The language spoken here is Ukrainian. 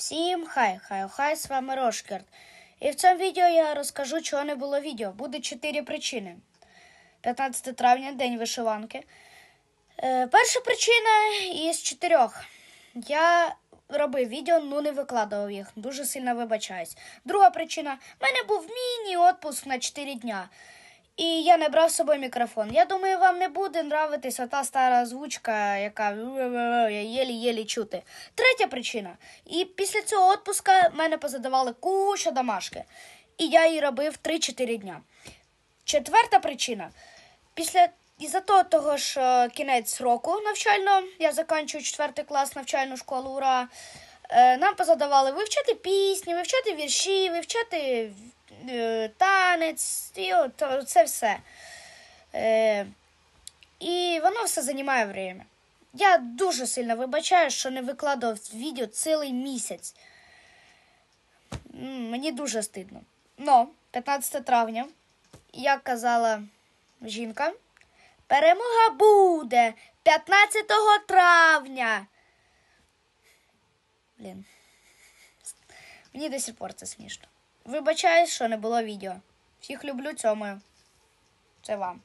Всім хай, хай, хай, з вами Рошкерт. І в цьому відео я розкажу, чого не було відео. Буде чотири причини. 15 травня, день вишиванки. Е, перша причина із чотирьох. Я робив відео, ну не викладував їх. Дуже сильно вибачаюсь. Друга причина: в мене був міні-отпуск на 4 дня. І я не брав з собою мікрофон. Я думаю, вам не буде нравитись ота стара озвучка, яка єлі-єлі чути. Третя причина. І після цього відпуска мене позадавали куча домашки. І я її робив 3-4 дня. Четверта причина. Після із-за того, того ж е, кінець року навчального, я закінчую 4 клас навчальну школу, ура. Е, Нам позадавали вивчати пісні, вивчати вірші, вивчати е, танець, і от, це все. Е, і воно все займає время. Я дуже сильно вибачаю, що не викладав відео цілий місяць. Мені дуже стидно. Но 15 травня, як казала жінка, перемога буде 15 травня. Блін. Мені до сих пор це смішно. Вибачаюсь, що не було відео. Всіх люблю, цьому. Це вам.